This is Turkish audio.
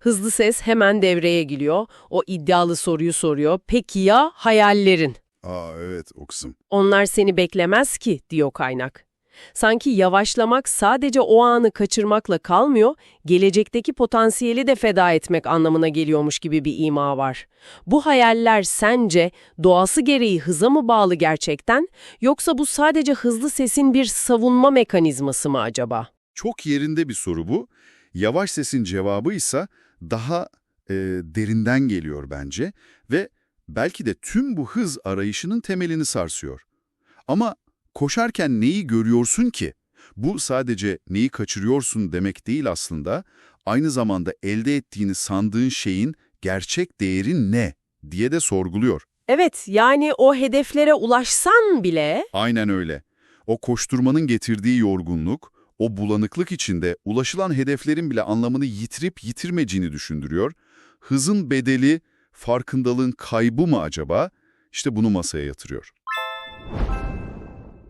Hızlı ses hemen devreye giriyor. O iddialı soruyu soruyor. Peki ya hayallerin? Aa evet o kısım. Onlar seni beklemez ki, diyor kaynak. Sanki yavaşlamak sadece o anı kaçırmakla kalmıyor, gelecekteki potansiyeli de feda etmek anlamına geliyormuş gibi bir ima var. Bu hayaller sence doğası gereği hıza mı bağlı gerçekten, yoksa bu sadece hızlı sesin bir savunma mekanizması mı acaba? Çok yerinde bir soru bu. Yavaş sesin cevabı ise daha e, derinden geliyor bence ve belki de tüm bu hız arayışının temelini sarsıyor. Ama koşarken neyi görüyorsun ki? Bu sadece neyi kaçırıyorsun demek değil aslında. Aynı zamanda elde ettiğini sandığın şeyin gerçek değeri ne diye de sorguluyor. Evet, yani o hedeflere ulaşsan bile... Aynen öyle. O koşturmanın getirdiği yorgunluk, o bulanıklık içinde ulaşılan hedeflerin bile anlamını yitirip yitirmediğini düşündürüyor. Hızın bedeli, farkındalığın kaybı mı acaba? İşte bunu masaya yatırıyor.